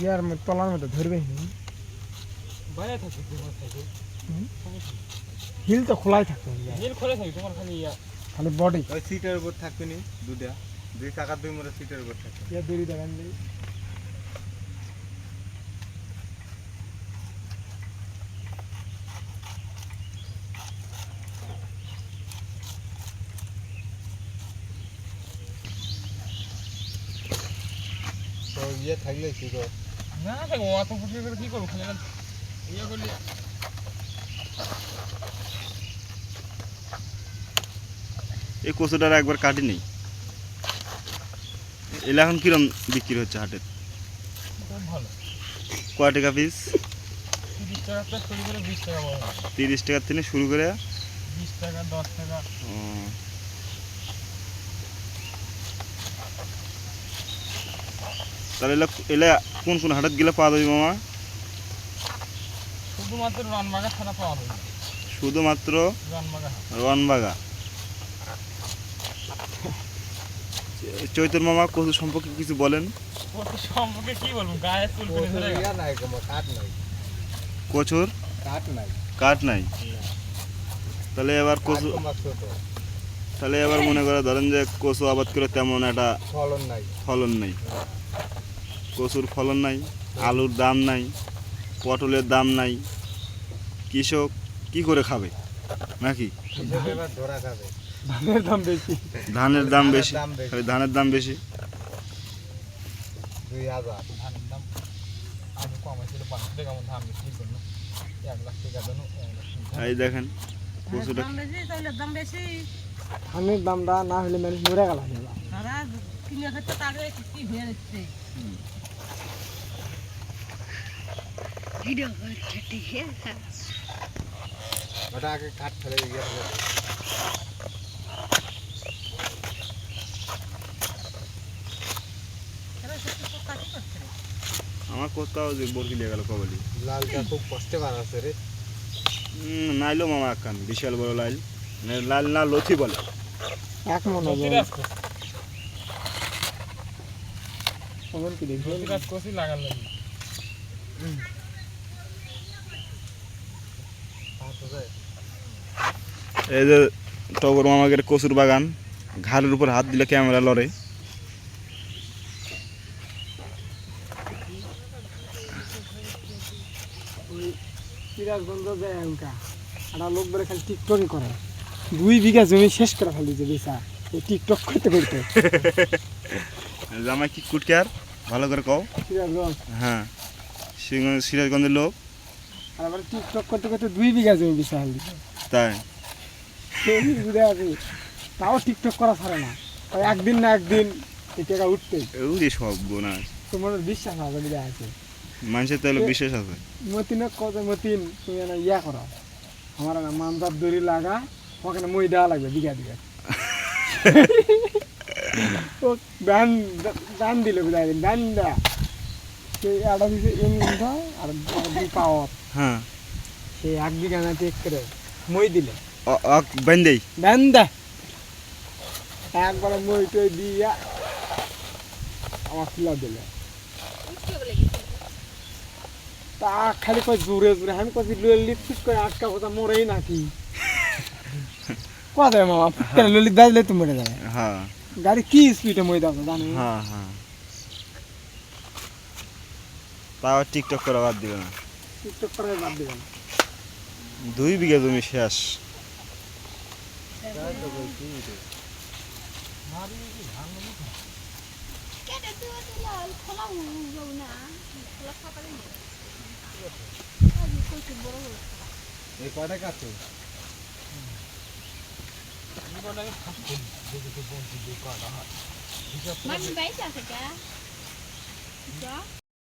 ইয়ার তলার মধ্যে ধরবে হিল? হিল তো খোলাই থাকবে ইয়ার। নীল খোলে থাকে তোমার খালি ইয়া খালি বডি। ওই সিটের উপর থাকবে নি দুটা দুই চাকার দুই মোটা সিটের উপর থাকবে। ইয়া দিই তো ইয়ে থাকলে কি গো না থাকে অত ফুটিয়ে করে কি করব? খালি ইয়ে করলে। এই কচুটার একবার কাটি নেই। এলে এখন কিরম বিক্রি হচ্ছে হাটের? খুব কয় টাকা পিস করে তিরিশ টাকার থেকে শুরু করে বিশ টাকা দশ টাকা। তাহলে এলা এলা কোন কোন হাটের গেলে পাওয়া যাবে মামা? শুধুমাত্র রানবাগা ছাড়া পাওয়া যাবে। শুধুমাত্র রানবাগা। রনবাগা। মামা কচু সম্পর্কে কিছু বলেন। সম্পর্কে কি বলব? গায়ে চুল কচুর? কাঠ নাই। কাঠ নাই? তাহলে এবার কচু তাহলে এবার মনে করে ধরেন যে কচু আবাদ করে তেমন একটা ফলন নাই। ফলন নাই। কচুর ফলন নাই আলুর দাম নাই পটলের দাম নাই। কৃষক কি করে খাবে? নাকি? ধানের দাম বেশি। ধানের দাম বেশি। ধানের দাম বেশি। এই দেখেন কচুটা দাম বেশি তাহলে দাম বেশি। ধানের দামটা না হলে মানুষ মরে গেল। কিনে খাচ্ছে তাদের কি হয়ে যাচ্ছে? আছে ওটা আগে কাঠ ফেলে। আমার কোথাও যে বরকি লিয়ে গেল কবলি। লালটা খুব কষ্টে বানাচ্ছে রে। উম, নাইলো মামা একখান বিশাল বড় লাইল। মানে লাল না লথি বলে। এক মনে হয় কি দেখবে লাগার লাগে। এই যে টগর মামাকে কচুর বাগান ঘাড়ের উপর হাত দিলে ক্যামেরা লড়ে। সিরাজগঞ্জ যায় এমকা একটা লোক বলে খালি টিকটকই করে। দুই বিঘা জমি শেষ করে ফেলি যে বেচা টিকটক করতে করতে। জামাই কি কুটকার? ভালো করে কও। হ্যাঁ। সিরাজগঞ্জের লোক। আর আবার টিকটক করতে করতে দুই বিঘা জমি বেচা ফেলি তাই? বুঝে আছি? তাও টিকটক করা ছাড়ে না। ওই একদিন না একদিন এই টাকা উঠতে ওরে সব বোনা তোমার বিশ্বাস আছে বুঝে আছে। মানুষের তাহলে বিশেষ আছে? মতিন কত মতিন তুমি না ইয়া করো। আমার না মানজার দড়ি লাগা ওখানে মই দেওয়া লাগবে বিঘা বিঘা। দান দান দিলে দান দেয়া সেই একটা দিছে এম ইন্ধা আর দুই পাওয়ার হ্যাঁ। সেই এক বিঘা না চেক করে মই দিলে। বান্দেই দেন দে। একবার মই টই দিয়া আমার তুলা দিলে। তা খালি কই জোরে জোরে। আমি ললি ফিট করে আটকা কথা মরেই নাকি? কথা মামা ফিট করে ললি বাজলে তো মরে যাবে। হ্যাঁ। গাড়ি কি স্পিডে মই দাও জানো। হ্যাঁ হ্যাঁ। তাও টিকটক করা বাদ দিবে না। টিকটক করে বাদ দিবেন দুই বিঘা জমি শেষ। দিও দিলে খোলা যাও না খোলা সকালে নিয়ে আমি কইছি বড় বড় এই কয়টা কাছে মানে বাইতে আছে কা যা